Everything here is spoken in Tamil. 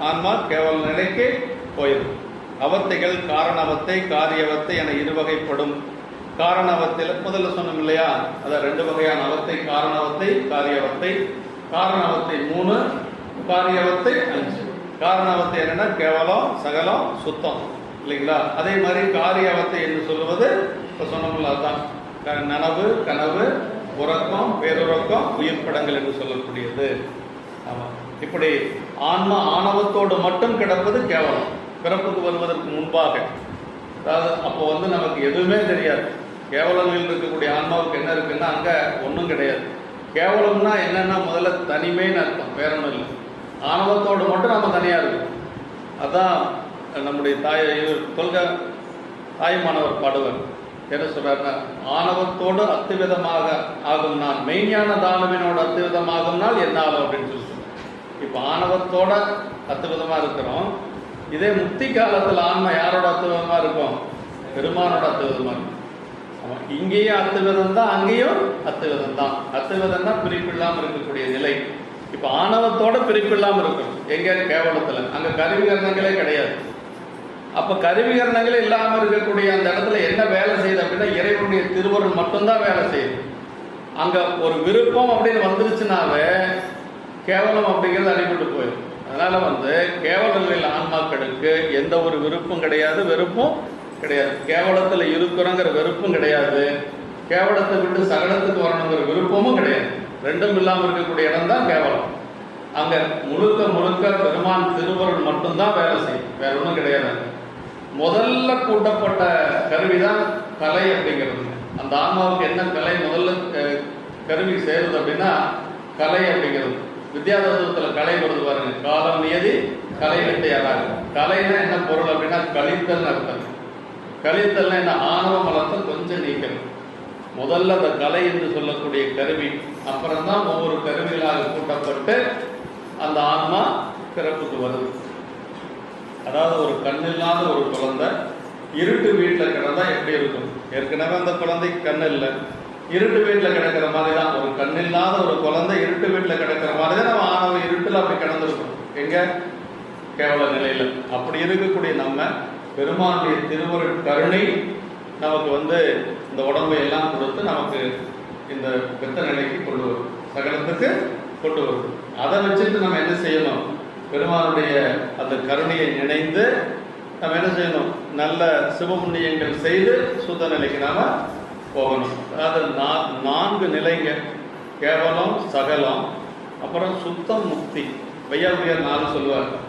ஆன்மா கேவல நிலைக்கு போயிடும் அவத்தைகள் காரணவத்தை காரியவத்தை என இருவகைப்படும். காரணவத்தில் முதல்ல சொன்னோம் இல்லையா? அதான் ரெண்டு வகையான அவத்தை காரணவத்தை காரியவத்தை. காரணவத்தை மூணு காரியவத்தை அஞ்சு. காரணவத்தை என்னன்னா கேவலம் சகலம் சுத்தம். இல்லைங்களா? அதே மாதிரி காரியவத்தை என்று சொல்லுவது இப்போ சொன்னோம்ல அதுதான் நனவு கனவு உறக்கம் பேருறக்கம் உயிர் படங்கள் என்று சொல்லக்கூடியது. ஆமாம் இப்படி ஆன்மா ஆணவத்தோடு மட்டும் கிடப்பது கேவலம். பிறப்புக்கு வருவதற்கு முன்பாக. அதாவது அப்போ வந்து நமக்கு எதுவுமே தெரியாது. கேவலங்களில் இருக்கக்கூடிய ஆன்மாவுக்கு என்ன இருக்குன்னா அங்கே ஒன்றும் கிடையாது. கேவலம்னா என்னன்னா முதல்ல தனிமைன்னு அர்த்தம். வேற ஒன்றும் இல்லை. ஆணவத்தோடு மட்டும் நம்ம தனியாக இருக்கும். அதான் நம்முடைய தாய் இவர் கொள்கை தாய்மானவர் பாடுவர். என்ன சொல்றாருன்னா ஆணவத்தோடு அத்துவிதமாக ஆகும் நான் மெய்ஞான தானவினோடு அத்துவிதமாகும்னால் என்ன ஆகும் அப்படின்னு சொல்லி இப்போ ஆணவத்தோட அத்துவிதமாக இருக்கிறோம். இதே முக்தி காலத்தில் ஆன்மா யாரோட அத்துவிதமா இருக்கும்? பெருமானோட அத்துவிதமாக இருக்கும். இங்கேயும் அத்துவிதம் தான் அங்கேயும் அத்துவிதம் தான். அத்துவிதம் தான் பிரிப்பு இருக்கக்கூடிய நிலை. இப்போ ஆணவத்தோட பிரிப்பு இல்லாம இருக்கும் கேவலத்தில். அங்கே கருவி கரணங்களே கிடையாது. அப்ப கருவிகரணங்களே இல்லாம இருக்கக்கூடிய அந்த இடத்துல என்ன வேலை செய்யுது அப்படின்னா இறைவனுடைய திருவருள் மட்டும்தான் வேலை செய்யுது. அங்க ஒரு விருப்பம் அப்படின்னு வந்துருச்சுனாவே கேவலம் அப்படிங்கிறது அடிபட்டு போயிடும். அதனால வந்து கேவலங்களில் ஆன்மாக்களுக்கு எந்த ஒரு விருப்பம் கிடையாது வெறுப்பும் கிடையாது. கேவலத்துல இருக்கிறோங்கிற வெறுப்பும் கிடையாது. கேவலத்தை விட்டு சகலத்துக்கு வரணுங்கிற விருப்பமும் கிடையாது. ரெண்டும் இல்லாமல் இருக்கக்கூடிய இடம் தான் கேவலம். அங்க முழுக்க முழுக்க பெருமான் திருவருள் மட்டும்தான் வேலை செய்யும். வேற ஒன்றும் கிடையாது. முதல்ல கூட்டப்பட்ட கருவிதான் கலை அப்படிங்கிறது. அந்த ஆன்மாவுக்கு என்ன கலை முதல்ல கருவி சேருது அப்படின்னா கலை அப்படிங்கிறது. வித்யாதத்துவத்தில் கலை வருது பாருங்க. காலம் நியதி கலை விட்டு யாராக என்ன பொருள் அப்படின்னா கழித்தல் அர்த்தம். கழித்தல்னா என்ன? ஆணவ மலத்தை கொஞ்சம் நீக்கணும். முதல்ல அந்த கலை என்று சொல்லக்கூடிய கருவி அப்புறம்தான் ஒவ்வொரு கருவிகளாக கூட்டப்பட்டு அந்த ஆன்மா பிறப்புக்கு வருது. அதாவது ஒரு கண்ணில்லாத ஒரு குழந்தை இருட்டு வீட்டில் கிடந்தா எப்படி இருக்கும்? ஏற்கனவே அந்த குழந்தைக்கு கண் இல்லை. இருட்டு வீட்டில் கிடக்கிற மாதிரி தான் ஒரு கண்ணில்லாத ஒரு குழந்தை இருட்டு வீட்டில் கிடக்கிற மாதிரி தான் நம்ம ஆணவ இருட்டில் அப்படி கிடந்திருக்கும். எங்க? கேவல நிலையில. அப்படி இருக்கக்கூடிய நம்ம பெருமானுடைய திருவரு கருணை நமக்கு வந்து இந்த உடம்பை எல்லாம் கொடுத்து நமக்கு இந்த பெத்த நிலைக்கு கொண்டு வரும். சகலத்துக்கு கொண்டு வரும். அதை வச்சுட்டு நம்ம என்ன செய்யணும்? பெருமானுடைய அந்த கருணையை நினைந்து நம்ம என்ன செய்யணும்? நல்ல சிவபுண்ணியங்கள் செய்து சுத்த நிலைக்கு நாம போகணும். அதாவது நா- நான்கு நிலைங்க. கேவலம் சகலம் அப்புறம் சுத்தம் முக்தி. வையாவியர் நாலு சொல்லுவார்.